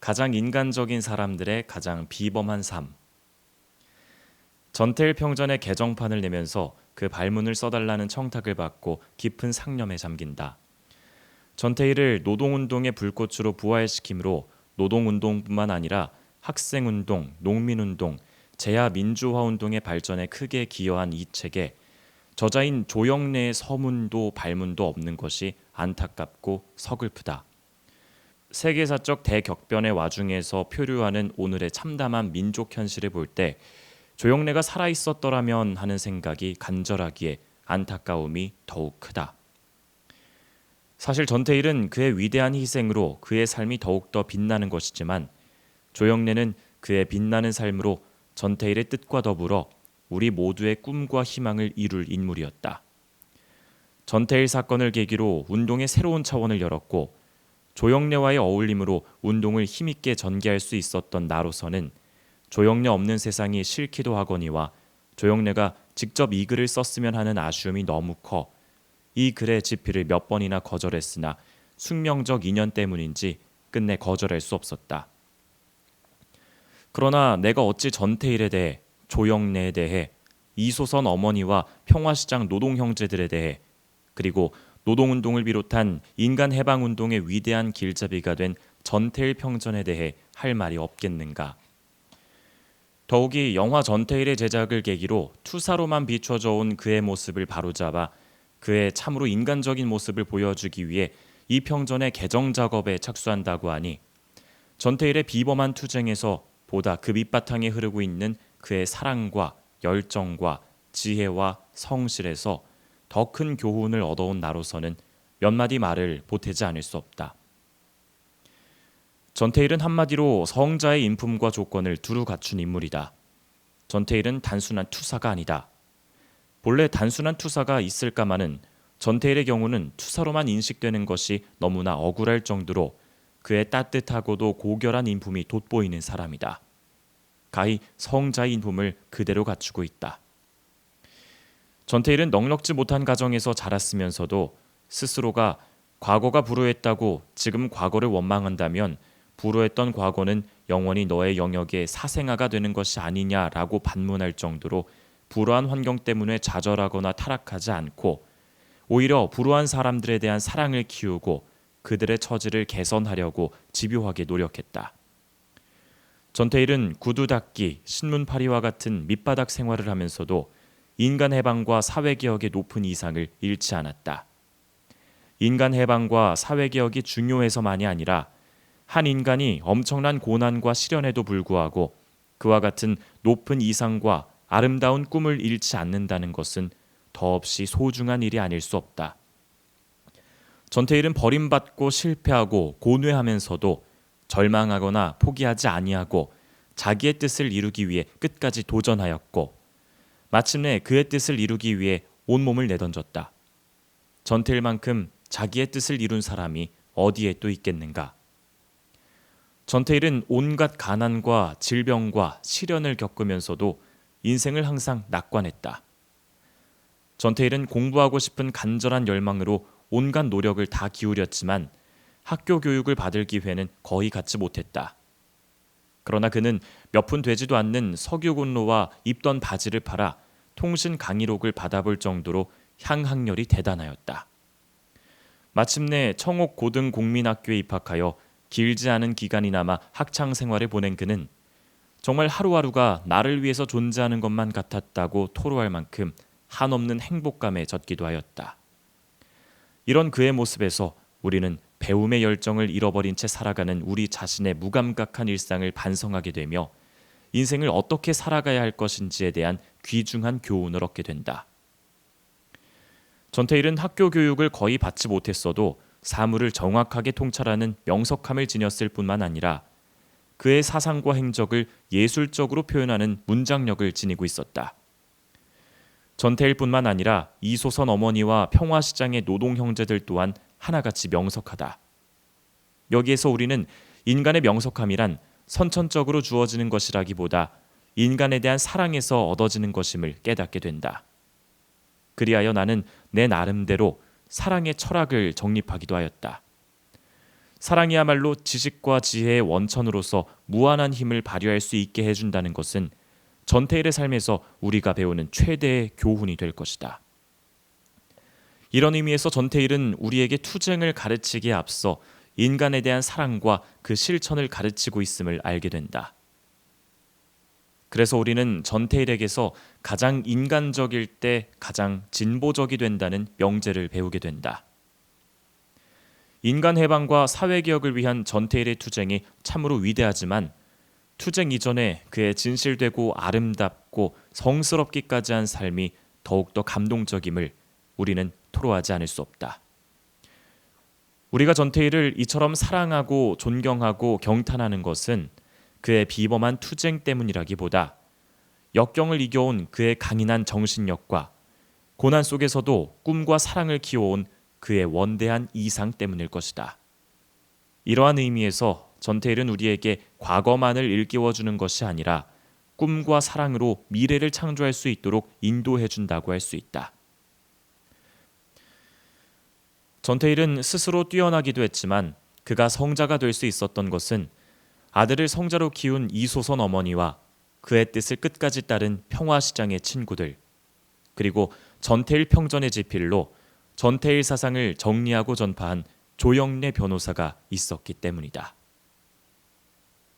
가장 인간적인 사람들의 가장 비범한 삶. 전태일 평전의 개정판을 내면서 그 발문을 써달라는 청탁을 받고 깊은 상념에 잠긴다. 전태일을 노동운동의 불꽃으로 부활시키므로 노동운동뿐만 아니라 학생운동, 농민운동, 제야민주화운동의 발전에 크게 기여한 이 책에 저자인 조영래의 서문도 발문도 없는 것이 안타깝고 서글프다. 세계사적 대격변의 와중에서 표류하는 오늘의 참담한 민족 현실을 볼 때 조영래가 살아 있었더라면 하는 생각이 간절하기에 안타까움이 더욱 크다. 사실 전태일은 그의 위대한 희생으로 그의 삶이 더욱더 빛나는 것이지만 조영래는 그의 빛나는 삶으로 전태일의 뜻과 더불어 우리 모두의 꿈과 희망을 이룰 인물이었다. 전태일 사건을 계기로 운동의 새로운 차원을 열었고 조영래와의 어울림으로 운동을 힘있게 전개할 수 있었던 나로서는 조영래 없는 세상이 싫기도 하거니와 조영래가 직접 이 글을 썼으면 하는 아쉬움이 너무 커 이 글의 집필을 몇 번이나 거절했으나 숙명적 인연 때문인지 끝내 거절할 수 없었다. 그러나 내가 어찌 전태일에 대해 조영래에 대해 이소선 어머니와 평화시장 노동 형제들에 대해 그리고 노동운동을 비롯한 인간 해방운동의 위대한 길잡이가 된 전태일 평전에 대해 할 말이 없겠는가. 더욱이 영화 전태일의 제작을 계기로 투사로만 비춰져 온 그의 모습을 바로잡아 그의 참으로 인간적인 모습을 보여주기 위해 이 평전의 개정 작업에 착수한다고 하니 전태일의 비범한 투쟁에서 보다 그 밑바탕에 흐르고 있는 그의 사랑과 열정과 지혜와 성실에서 더 큰 교훈을 얻어온 나로서는 몇 마디 말을 보태지 않을 수 없다. 전태일은 한마디로 성자의 인품과 조건을 두루 갖춘 인물이다. 전태일은 단순한 투사가 아니다. 본래 단순한 투사가 있을까마는 전태일의 경우는 투사로만 인식되는 것이 너무나 억울할 정도로 그의 따뜻하고도 고결한 인품이 돋보이는 사람이다. 가히 성자의 인품을 그대로 갖추고 있다. 전태일은 넉넉지 못한 가정에서 자랐으면서도 스스로가 과거가 불우했다고 지금 과거를 원망한다면 불우했던 과거는 영원히 너의 영역에 사생아가 되는 것이 아니냐라고 반문할 정도로 불우한 환경 때문에 좌절하거나 타락하지 않고 오히려 불우한 사람들에 대한 사랑을 키우고 그들의 처지를 개선하려고 집요하게 노력했다. 전태일은 구두 닦기, 신문팔이와 같은 밑바닥 생활을 하면서도 인간 해방과 사회 개혁의 높은 이상을 잃지 않았다. 인간 해방과 사회 개혁이 중요해서만이 아니라 한 인간이 엄청난 고난과 시련에도 불구하고 그와 같은 높은 이상과 아름다운 꿈을 잃지 않는다는 것은 더없이 소중한 일이 아닐 수 없다. 전태일은 버림받고 실패하고 고뇌하면서도 절망하거나 포기하지 아니하고 자기의 뜻을 이루기 위해 끝까지 도전하였고 마침내 그의 뜻을 이루기 위해 온 몸을 내던졌다. 전태일만큼 자기의 뜻을 이룬 사람이 어디에 또 있겠는가? 전태일은 온갖 가난과 질병과 시련을 겪으면서도 인생을 항상 낙관했다. 전태일은 공부하고 싶은 간절한 열망으로 온갖 노력을 다 기울였지만 학교 교육을 받을 기회는 거의 갖지 못했다. 그러나 그는 몇 푼 되지도 않는 석유곤로와 입던 바지를 팔아 통신 강의록을 받아볼 정도로 향학열이 대단하였다. 마침내 청옥 고등 공민학교에 입학하여 길지 않은 기간이나마 학창 생활을 보낸 그는 정말 하루하루가 나를 위해서 존재하는 것만 같았다고 토로할 만큼 한없는 행복감에 젖기도 하였다. 이런 그의 모습에서 우리는 배움의 열정을 잃어버린 채 살아가는 우리 자신의 무감각한 일상을 반성하게 되며 인생을 어떻게 살아가야 할 것인지에 대한 귀중한 교훈을 얻게 된다. 전태일은 학교 교육을 거의 받지 못했어도 사물을 정확하게 통찰하는 명석함을 지녔을 뿐만 아니라 그의 사상과 행적을 예술적으로 표현하는 문장력을 지니고 있었다. 전태일뿐만 아니라 이소선 어머니와 평화시장의 노동 형제들 또한 하나같이 명석하다. 여기에서 우리는 인간의 명석함이란 선천적으로 주어지는 것이라기보다 인간에 대한 사랑에서 얻어지는 것임을 깨닫게 된다. 그리하여 나는 내 나름대로 사랑의 철학을 정립하기도 하였다. 사랑이야말로 지식과 지혜의 원천으로서 무한한 힘을 발휘할 수 있게 해준다는 것은 전태일의 삶에서 우리가 배우는 최대의 교훈이 될 것이다. 이런 의미에서 전태일은 우리에게 투쟁을 가르치기에 앞서 인간에 대한 사랑과 그 실천을 가르치고 있음을 알게 된다. 그래서 우리는 전태일에게서 가장 인간적일 때 가장 진보적이 된다는 명제를 배우게 된다. 인간 해방과 사회 개혁을 위한 전태일의 투쟁이 참으로 위대하지만 투쟁 이전에 그의 진실되고 아름답고 성스럽기까지 한 삶이 더욱더 감동적임을 우리는 토로하지 않을 수 없다. 우리가 전태일을 이처럼 사랑하고 존경하고 경탄하는 것은 그의 비범한 투쟁 때문이라기보다 역경을 이겨온 그의 강인한 정신력과 고난 속에서도 꿈과 사랑을 키워온 그의 원대한 이상 때문일 것이다. 이러한 의미에서 전태일은 우리에게 과거만을 일깨워 주는 것이 아니라 꿈과 사랑으로 미래를 창조할 수 있도록 인도해 준다고 할 수 있다. 전태일은 스스로 뛰어나기도 했지만 그가 성자가 될 수 있었던 것은 아들을 성자로 키운 이소선 어머니와 그의 뜻을 끝까지 따른 평화시장의 친구들 그리고 전태일 평전의 지필로 전태일 사상을 정리하고 전파한 조영래 변호사가 있었기 때문이다.